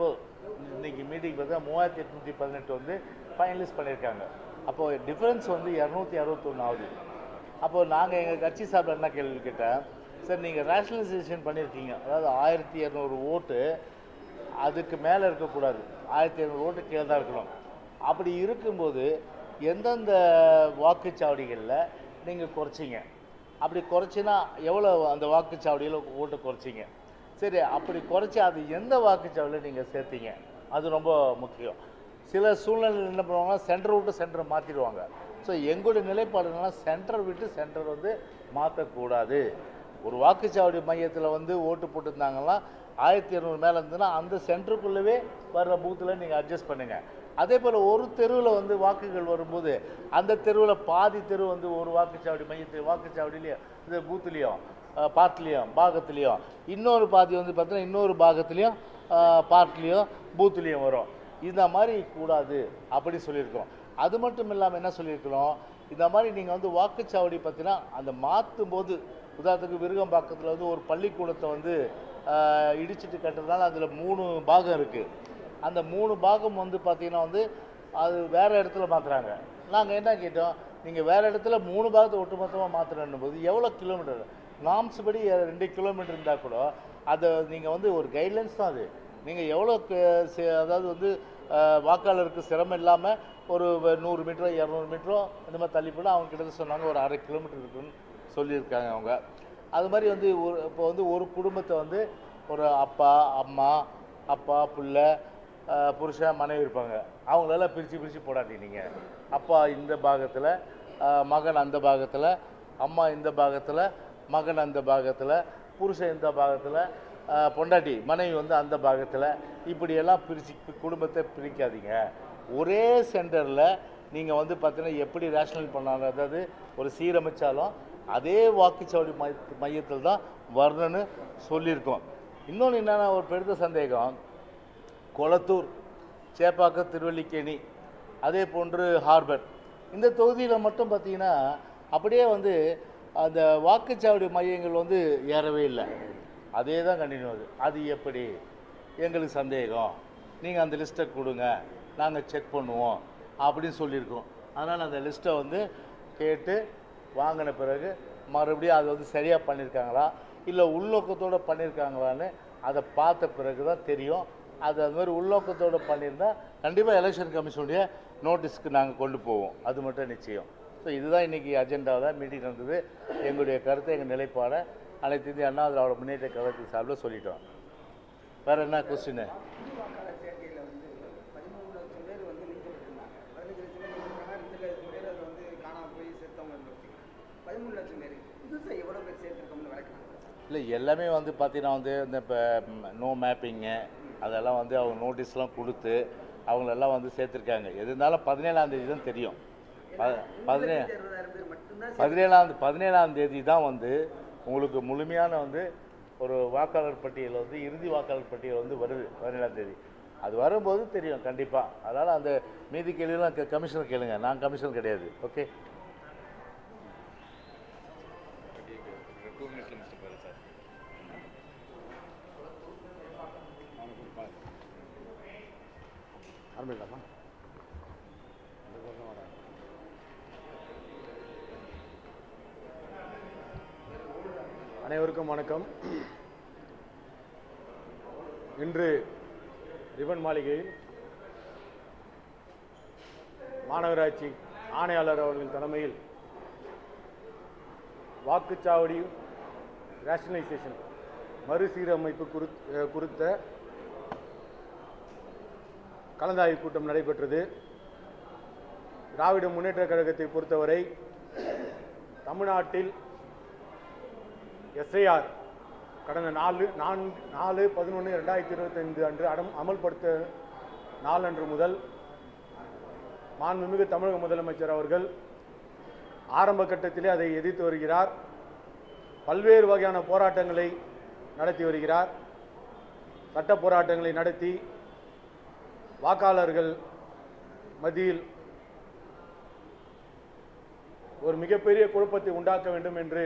இப்போது இன்னைக்கு மீட்டிங் பார்த்தா மூவாயிரத்தி எட்நூற்றி பதினெட்டு வந்து ஃபைனலிஸ்ட் பண்ணியிருக்காங்க. அப்போது டிஃப்ரென்ஸ் வந்து இரநூத்தி அறுபத்தொன்று ஆகுது. அப்போது நாங்கள் எங்கள் கட்சி சார்பில் என்ன கேள்வி கேட்டேன்? சார் நீங்கள் ரேஷனலைசேஷன் பண்ணியிருக்கீங்க. அதாவது ஆயிரத்தி இரநூறு ஓட்டு அதுக்கு மேலே இருக்கக்கூடாது. ஆயிரத்தி இரநூறு ஓட்டு கீழே தான் இருக்கணும். அப்படி இருக்கும்போது எந்தெந்த வாக்குச்சாவடிகளில் நீங்கள் குறைச்சிங்க? அப்படி குறைச்சினா எவ்வளோ அந்த வாக்குச்சாவடியில் ஓட்டு குறைச்சிங்க? சரி அப்படி குறைச்சி அது எந்த வாக்குச்சாவடியில் நீங்கள் சேர்த்தீங்க? அது ரொம்ப முக்கியம். சில சூழ்நிலையில் என்ன பண்ணுவாங்கன்னா சென்டர் விட்டு சென்டர் மாற்றிடுவாங்க ஸோ எங்களுடைய நிலைப்பாடு சென்டர் விட்டு சென்டர் வந்து மாற்றக்கூடாது ஒரு வாக்குச்சாவடி மையத்தில் வந்து ஓட்டு போட்டிருந்தாங்கன்னா ஆயிரத்தி இரநூறு மேலே இருந்ததுன்னா அந்த சென்டருக்குள்ளவே வர்ற பூத்தில் நீங்கள் அட்ஜஸ்ட் பண்ணுங்கள் அதே போல் ஒரு தெருவில் வந்து வாக்குகள் வரும்போது அந்த தெருவில் பாதி தெரு வந்து ஒரு வாக்குச்சாவடி மையத்தில் வாக்குச்சாவடியிலையும் இது பூத்துலேயும் பார்ட்லேயும் பாகத்துலேயும். இன்னொரு பாதி வந்து பார்த்தீங்கன்னா இன்னொரு பாகத்துலேயும் பார்ட்லேயும் பூத்துலேயும் வரும். இந்த மாதிரி கூடாது அப்படி சொல்லியிருக்கோம் அது மட்டும் இல்லாமல் என்ன சொல்லியிருக்கிறோம்? இந்த மாதிரி நீங்கள் வந்து வாக்குச்சாவடி பார்த்தீங்கன்னா அந்த மாற்றும் போது உதாரணத்துக்கு விருகம்பாக்கத்தில் வந்து ஒரு பள்ளிக்கூடத்தை வந்து இடிச்சிட்டு கட்டுறதுனால அதில் மூணு பாகம் இருக்குது அந்த மூணு பாகம் வந்து பார்த்தீங்கன்னா வந்து அது வேறு இடத்துல மாற்றுறாங்க நாங்கள் என்ன கேட்டோம்? நீங்கள் வேறு இடத்துல மூணு பாகத்தை ஒட்டுமொத்தமாக மாற்றுறேன்னும் போது எவ்வளோ கிலோமீட்டர்? நாம்ஸ் படி ரெண்டு கிலோமீட்டர் இருந்தால் கூட அதை நீங்கள் வந்து ஒரு கைட்லைன்ஸ் தான் அது. நீங்கள் எவ்வளோ அதாவது வந்து வாக்காளருக்கு சிரமம் இல்லாமல் ஒரு நூறு மீட்டரோ இரநூறு மீட்டரோ இந்த மாதிரி தள்ளி போனால் அவங்க கிட்ட சொன்னாங்க ஒரு அரை கிலோமீட்டர் இருக்குன்னு சொல்லியிருக்காங்க அவங்க. அது மாதிரி வந்து ஒரு இப்போ வந்து ஒரு குடும்பத்தை வந்து ஒரு அப்பா அம்மா அப்பா புள்ள புருஷன் மனைவி இருப்பாங்க. அவங்களெல்லாம் பிரித்து பிரித்து போடாதீங்க நீங்கள் அப்பா இந்த பாகத்தில் மகன் அந்த பாகத்தில் அம்மா இந்த பாகத்தில் மகன் அந்த பாகத்தில் புருஷன் இந்த பாகத்தில் பொண்டாட்டி மனைவி வந்து அந்த பாகத்தில் இப்படியெல்லாம் பிரித்து குடும்பத்தை பிரிக்காதீங்க. ஒரே சென்டரில் நீங்கள் வந்து பார்த்தீங்கன்னா எப்படி ரேஷனல் பண்ணாங்க அதாவது ஒரு சீரமைச்சாலும் அதே வாக்குச்சாவடி மைய மையத்தில் தான் வரணும்னு சொல்லியிருக்கோம். இன்னொன்று என்னென்னா ஒரு பெருத்த சந்தேகம். கொளத்தூர் சேப்பாக்கம் திருவல்லிக்கேணி அதே போன்று ஹார்பர். இந்த தொகுதியில் மட்டும் பார்த்தீங்கன்னா அப்படியே வந்து அந்த வாக்குச்சாவடி மையங்கள் வந்து ஏறவே இல்லை. அதே தான் கண்டினியூ ஆகுது அது எப்படி? எங்களுக்கு சந்தேகம். நீங்கள் அந்த லிஸ்ட்டை கொடுங்க. நாங்கள் செக் பண்ணுவோம். அப்படின்னு சொல்லியிருக்கோம். அதனால் அந்த லிஸ்ட்டை வந்து கேட்டு வாங்கின பிறகு மறுபடியும் அது வந்து சரியாக பண்ணியிருக்காங்களா? இல்லை உள்நோக்கத்தோடு பண்ணியிருக்காங்களான்னு அதை பார்த்த பிறகு தான் தெரியும். அது அது மாதிரி உள்நோக்கத்தோடு பண்ணியிருந்தால் கண்டிப்பாக எலெக்ஷன் கமிஷனுடைய நோட்டீஸ்க்கு நாங்கள் கொண்டு போவோம். அது மட்டும் நிச்சயம். ஸோ இதுதான் இன்றைக்கி அஜெண்டாவில் மீட்டிங் நடந்தது எங்களுடைய கருத்தை எங்கள் நிலைப்பாடை அனைத்து இந்திய அண்ணா திராவிட முன்னேற்ற கழகத்தின் சார்பில் சொல்லிட்டோம். வேறு என்ன கொஸ்டின் இல்லை எல்லாமே வந்து பார்த்தீங்கன்னா வந்து இந்த இப்போ நோ மேப்பிங்கு அதெல்லாம் வந்து அவங்க நோட்டீஸ்லாம் கொடுத்து அவங்களெல்லாம் வந்து சேர்த்துருக்காங்க. எது இருந்தாலும் பதினேழாம் தேதி தான் தெரியும். பதினே பதினேழாம் பதினேழாம் தேதி தான் வந்து உங்களுக்கு முழுமையான வந்து ஒரு வாக்காளர் பட்டியல் வந்து இறுதி வாக்காளர் பட்டியல் வந்து வருது பதினேழாம் தேதி. அது வரும்போது தெரியும் கண்டிப்பாக அதனால் அந்த மீதி கேள்வியெல்லாம் க- கமிஷனர் கேளுங்க. நான் கமிஷனர் கிடையாது. ஓகே? ஆரம்பிக்கலாமா? அனைவருக்கும் வணக்கம். இன்று ரிவன் மாளிகையில் மாநகராட்சி ஆணையாளர் அவர்கள் தலைமையில் வாக்குச்சாவடி ரேஷனலைசேஷன் மறுசீரமைப்பு குறித்த கலந்தாய்வு கூட்டம் நடைபெற்றது. திராவிட முன்னேற்ற கழகத்தை பொறுத்தவரை தமிழ்நாட்டில் எஸ்ஐஆர் கடந்த நாலு நான்கு நாலு பதினொன்று ரெண்டாயிரத்தி இருபத்தைந்து அன்று அடம் அமல்படுத்த நாளன்று முதல் மாண்புமிகு தமிழக முதலமைச்சர் அவர்கள் ஆரம்ப கட்டத்திலே அதை எதிர்த்து வருகிறார். பல்வேறு வகையான போராட்டங்களை நடத்தி வருகிறார். சட்ட போராட்டங்களை நடத்தி வாக்காளர்கள் மத்தியில் ஒரு மிகப்பெரிய குழப்பத்தை உண்டாக்க வேண்டும் என்று